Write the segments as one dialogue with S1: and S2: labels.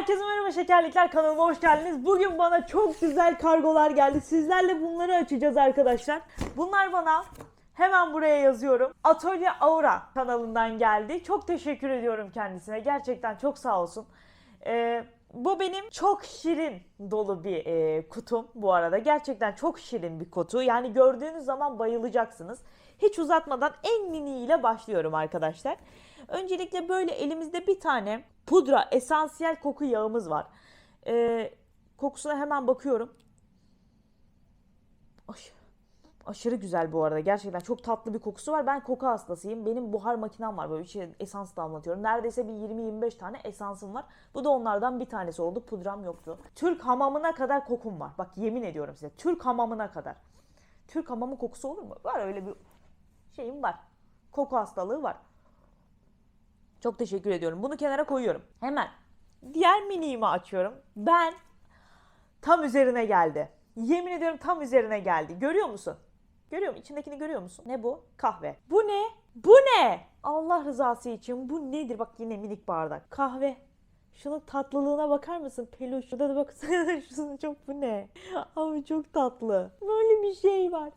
S1: Herkese merhaba şekerlikler kanalıma hoş geldiniz. Bugün bana çok güzel kargolar geldi. Sizlerle bunları açacağız arkadaşlar. Bunlar bana hemen buraya yazıyorum. Atölye Aura kanalından geldi. Çok teşekkür ediyorum kendisine. Gerçekten çok sağ olsun. Ee, bu benim çok şirin dolu bir e, kutum bu arada. Gerçekten çok şirin bir kutu. Yani gördüğünüz zaman bayılacaksınız. Hiç uzatmadan en miniyle başlıyorum arkadaşlar. Öncelikle böyle elimizde bir tane pudra esansiyel koku yağımız var. Ee, kokusuna hemen bakıyorum. Aş- aşırı güzel bu arada. Gerçekten çok tatlı bir kokusu var. Ben koku hastasıyım. Benim buhar makinem var. Böyle şey, esans damlatıyorum. Neredeyse bir 20-25 tane esansım var. Bu da onlardan bir tanesi oldu. Pudram yoktu. Türk hamamına kadar kokum var. Bak yemin ediyorum size. Türk hamamına kadar. Türk hamamı kokusu olur mu? Var öyle bir şeyim var. Koku hastalığı var. Çok teşekkür ediyorum. Bunu kenara koyuyorum. Hemen diğer miniğimi açıyorum. Ben tam üzerine geldi. Yemin ediyorum tam üzerine geldi. Görüyor musun? Görüyor musun? İçindekini görüyor musun? Ne bu? Kahve. Bu ne? Bu ne? Allah rızası için bu nedir? Bak yine minik bardak. Kahve. Şunun tatlılığına bakar mısın? Peluş. Şurada da baksana. Şunun çok bu ne? Ama çok tatlı. Böyle bir şey var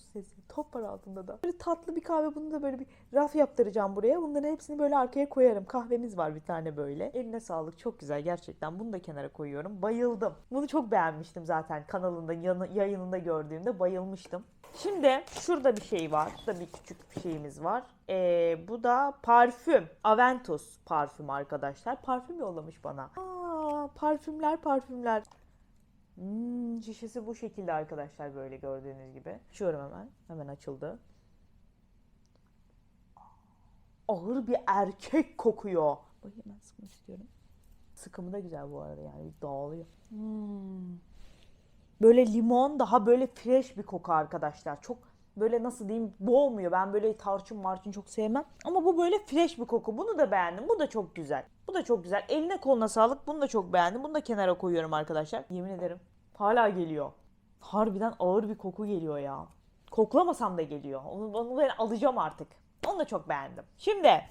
S1: sesi. Top var altında da. Böyle tatlı bir kahve. Bunu da böyle bir raf yaptıracağım buraya. Bunların hepsini böyle arkaya koyarım. Kahvemiz var bir tane böyle. Eline sağlık. Çok güzel gerçekten. Bunu da kenara koyuyorum. Bayıldım. Bunu çok beğenmiştim zaten kanalında yayınında gördüğümde bayılmıştım. Şimdi şurada bir şey var. Şurada bir küçük bir şeyimiz var. Ee, bu da parfüm. Aventus parfüm arkadaşlar. Parfüm yollamış bana. Aa, parfümler parfümler. Hmm, şişesi bu şekilde arkadaşlar böyle gördüğünüz gibi. Açıyorum hemen. Hemen açıldı. Ağır bir erkek kokuyor. Bakayım ben sıkmak istiyorum. Sıkımı da güzel bu arada yani dağılıyor. Hmm. Böyle limon daha böyle fresh bir koku arkadaşlar. Çok böyle nasıl diyeyim boğmuyor. Ben böyle tarçın marçın çok sevmem. Ama bu böyle fresh bir koku. Bunu da beğendim. Bu da çok güzel. Bu da çok güzel. Eline koluna sağlık. Bunu da çok beğendim. Bunu da kenara koyuyorum arkadaşlar. Yemin ederim. Hala geliyor. Harbiden ağır bir koku geliyor ya. Koklamasam da geliyor. Onu, onu ben alacağım artık. Onu da çok beğendim. Şimdi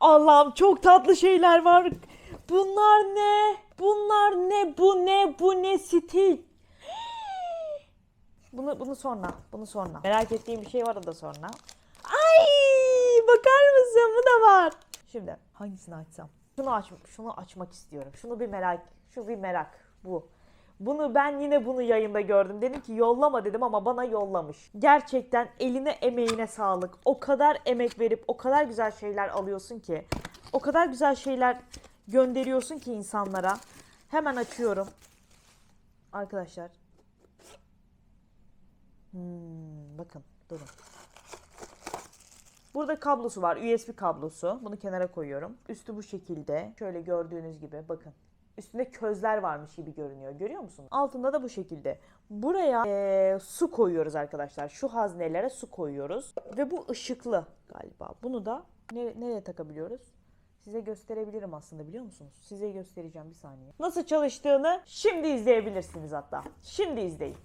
S1: Allah'ım çok tatlı şeyler var. Bunlar ne? Bunlar ne? Bu ne? Bu ne? Stil. Bunu bunu sonra. Bunu sonra. Merak ettiğim bir şey var da sonra. Ay! Bakar mısın? Bu da var. Şimdi hangisini açsam? Şunu aç şunu açmak istiyorum. Şunu bir merak. Şu bir merak. Bu. Bunu ben yine bunu yayında gördüm. Dedim ki yollama dedim ama bana yollamış. Gerçekten eline emeğine sağlık. O kadar emek verip o kadar güzel şeyler alıyorsun ki. O kadar güzel şeyler gönderiyorsun ki insanlara. Hemen açıyorum. Arkadaşlar. Hmm, bakın durun. Burada kablosu var. USB kablosu. Bunu kenara koyuyorum. Üstü bu şekilde. Şöyle gördüğünüz gibi bakın. Üstünde közler varmış gibi görünüyor. Görüyor musunuz? Altında da bu şekilde. Buraya eee, su koyuyoruz arkadaşlar. Şu haznelere su koyuyoruz. Ve bu ışıklı galiba. Bunu da nere- nereye takabiliyoruz? Size gösterebilirim aslında biliyor musunuz? Size göstereceğim bir saniye. Nasıl çalıştığını şimdi izleyebilirsiniz hatta. Şimdi izleyin.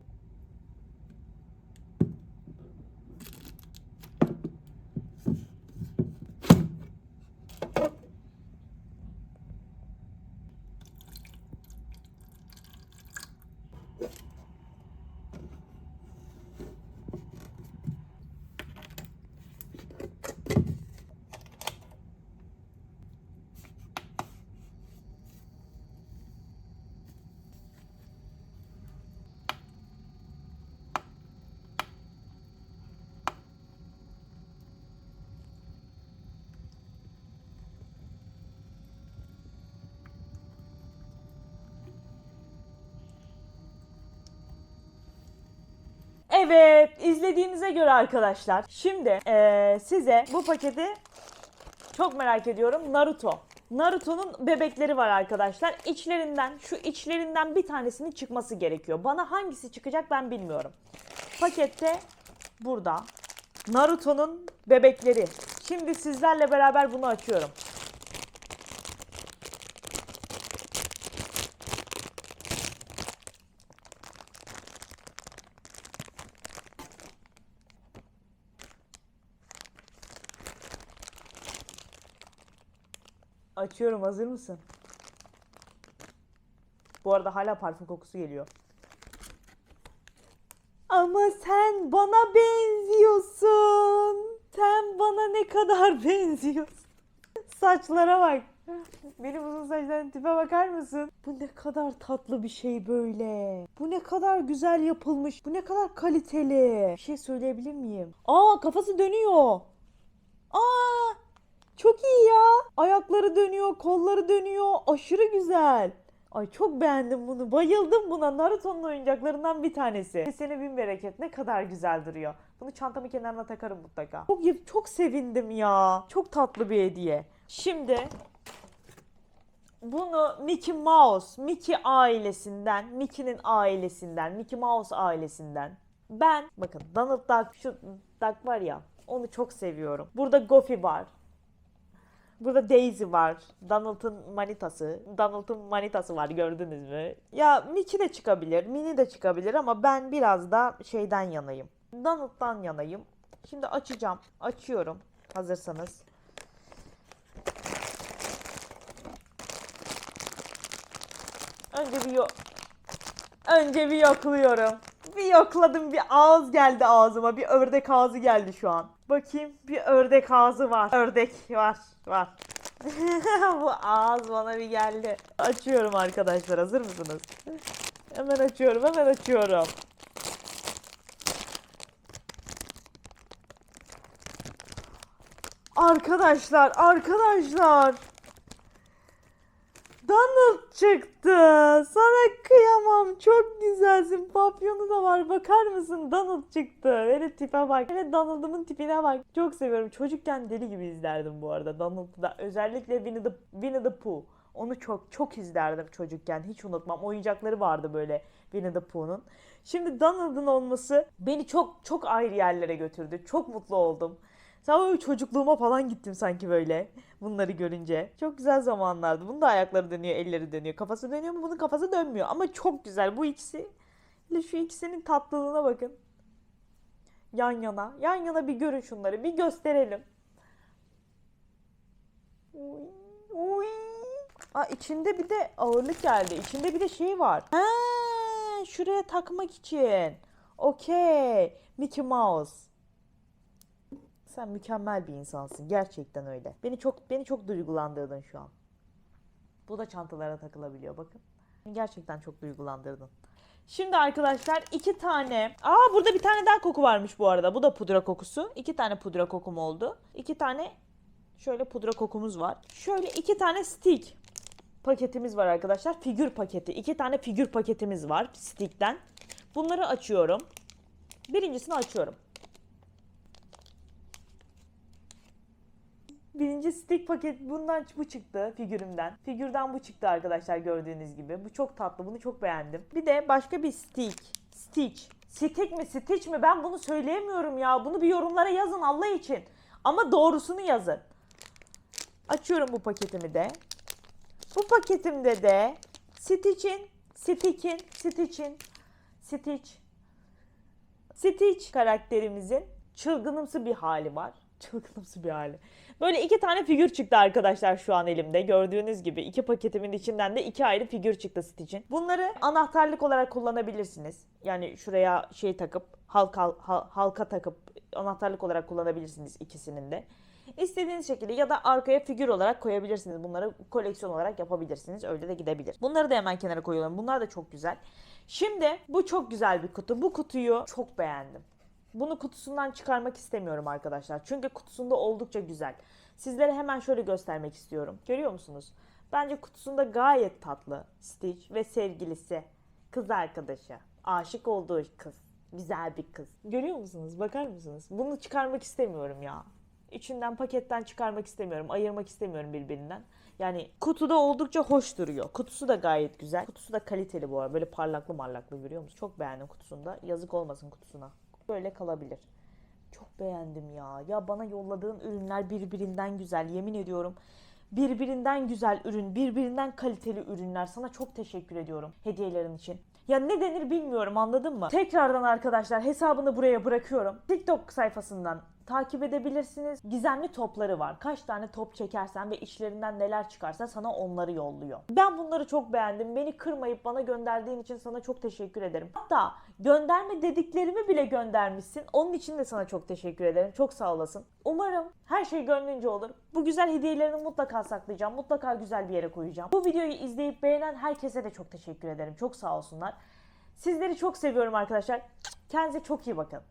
S1: Evet, izlediğinize göre arkadaşlar. Şimdi eee, size bu paketi çok merak ediyorum. Naruto. Naruto'nun bebekleri var arkadaşlar. İçlerinden, şu içlerinden bir tanesinin çıkması gerekiyor. Bana hangisi çıkacak ben bilmiyorum. Pakette burada. Naruto'nun bebekleri. Şimdi sizlerle beraber bunu açıyorum. Açıyorum hazır mısın? Bu arada hala parfüm kokusu geliyor. Ama sen bana benziyorsun. Sen bana ne kadar benziyorsun. Saçlara bak. Benim uzun saçların tipe bakar mısın? Bu ne kadar tatlı bir şey böyle. Bu ne kadar güzel yapılmış. Bu ne kadar kaliteli. Bir şey söyleyebilir miyim? Aa kafası dönüyor. Aa çok iyi ya. Ayakları dönüyor, kolları dönüyor. Aşırı güzel. Ay çok beğendim bunu. Bayıldım buna. Naruto'nun oyuncaklarından bir tanesi. Seni bin bereket. Ne kadar güzel duruyor. Bunu çantamın kenarına takarım mutlaka. Çok çok sevindim ya. Çok tatlı bir hediye. Şimdi bunu Mickey Mouse, Mickey ailesinden, Mickey'nin ailesinden, Mickey Mouse ailesinden. Ben bakın Donald Duck şu Duck var ya onu çok seviyorum. Burada Goofy var. Burada Daisy var. Donald'ın manitası. Donald'ın manitası var gördünüz mü? Ya Mickey de çıkabilir, Minnie de çıkabilir ama ben biraz da şeyden yanayım. Donald'dan yanayım. Şimdi açacağım. Açıyorum. Hazırsanız. Önce bir yo- Önce bir yokluyorum. Bir yokladım bir ağız geldi ağzıma. Bir ördek ağzı geldi şu an. Bakayım bir ördek ağzı var. Ördek var var. Bu ağız bana bir geldi. Açıyorum arkadaşlar hazır mısınız? Hemen açıyorum hemen açıyorum. Arkadaşlar arkadaşlar. Donald çıktı. Sana kıyamam. Çok güzelsin. Papyonu da var. Bakar mısın? Donald çıktı. Hele tipe bak. Hele Donald'ımın tipine bak. Çok seviyorum. Çocukken deli gibi izlerdim bu arada Donald'ı. Özellikle Winnie the, Winnie the Pooh. Onu çok çok izlerdim çocukken. Hiç unutmam. Oyuncakları vardı böyle Winnie the Pooh'un. Şimdi Donald'ın olması beni çok çok ayrı yerlere götürdü. Çok mutlu oldum. Sen böyle çocukluğuma falan gittim sanki böyle bunları görünce. Çok güzel zamanlardı. Bunun da ayakları dönüyor, elleri dönüyor. Kafası dönüyor mu? Bunun kafası dönmüyor. Ama çok güzel. Bu ikisi, hele şu ikisinin tatlılığına bakın. Yan yana. Yan yana bir görün şunları. Bir gösterelim. Uy, uy. Aa, içinde bir de ağırlık geldi. İçinde bir de şey var. Ha, şuraya takmak için. Okey. Mickey Mouse. Sen mükemmel bir insansın. Gerçekten öyle. Beni çok beni çok duygulandırdın şu an. Bu da çantalara takılabiliyor bakın. Gerçekten çok duygulandırdın. Şimdi arkadaşlar iki tane... Aa burada bir tane daha koku varmış bu arada. Bu da pudra kokusu. İki tane pudra kokum oldu. İki tane şöyle pudra kokumuz var. Şöyle iki tane stick paketimiz var arkadaşlar. Figür paketi. İki tane figür paketimiz var stickten. Bunları açıyorum. Birincisini açıyorum. Birinci stick paket bundan bu çıktı figürümden. Figürden bu çıktı arkadaşlar gördüğünüz gibi. Bu çok tatlı. Bunu çok beğendim. Bir de başka bir stick. Stitch. Stick mi Stitch mi ben bunu söyleyemiyorum ya. Bunu bir yorumlara yazın Allah için. Ama doğrusunu yazın. Açıyorum bu paketimi de. Bu paketimde de Stitch'in, Stitch'in, Stitch'in, Stitch, Stitch karakterimizin çılgınımsı bir hali var. Çılgınımsı bir hali. Böyle iki tane figür çıktı arkadaşlar şu an elimde. Gördüğünüz gibi iki paketimin içinden de iki ayrı figür çıktı Stitch'in. Bunları anahtarlık olarak kullanabilirsiniz. Yani şuraya şey takıp halka hal- halka takıp anahtarlık olarak kullanabilirsiniz ikisinin de. İstediğiniz şekilde ya da arkaya figür olarak koyabilirsiniz. Bunları koleksiyon olarak yapabilirsiniz. Öyle de gidebilir. Bunları da hemen kenara koyuyorum. Bunlar da çok güzel. Şimdi bu çok güzel bir kutu. Bu kutuyu çok beğendim. Bunu kutusundan çıkarmak istemiyorum arkadaşlar. Çünkü kutusunda oldukça güzel. Sizlere hemen şöyle göstermek istiyorum. Görüyor musunuz? Bence kutusunda gayet tatlı Stitch ve sevgilisi, kız arkadaşı, aşık olduğu kız, güzel bir kız. Görüyor musunuz? Bakar mısınız? Bunu çıkarmak istemiyorum ya. İçinden paketten çıkarmak istemiyorum. Ayırmak istemiyorum birbirinden. Yani kutuda oldukça hoş duruyor. Kutusu da gayet güzel. Kutusu da kaliteli bu arada. Böyle parlaklı marlaklı görüyor musunuz? Çok beğendim kutusunda. Yazık olmasın kutusuna. Böyle kalabilir. Çok beğendim ya. Ya bana yolladığın ürünler birbirinden güzel. Yemin ediyorum. Birbirinden güzel ürün, birbirinden kaliteli ürünler. Sana çok teşekkür ediyorum hediyelerin için. Ya ne denir bilmiyorum anladın mı? Tekrardan arkadaşlar hesabını buraya bırakıyorum. TikTok sayfasından takip edebilirsiniz. Gizemli topları var. Kaç tane top çekersen ve içlerinden neler çıkarsa sana onları yolluyor. Ben bunları çok beğendim. Beni kırmayıp bana gönderdiğin için sana çok teşekkür ederim. Hatta gönderme dediklerimi bile göndermişsin. Onun için de sana çok teşekkür ederim. Çok sağ olasın. Umarım her şey gönlünce olur. Bu güzel hediyelerini mutlaka saklayacağım. Mutlaka güzel bir yere koyacağım. Bu videoyu izleyip beğenen herkese de çok teşekkür ederim. Çok sağ olsunlar. Sizleri çok seviyorum arkadaşlar. Kendinize çok iyi bakın.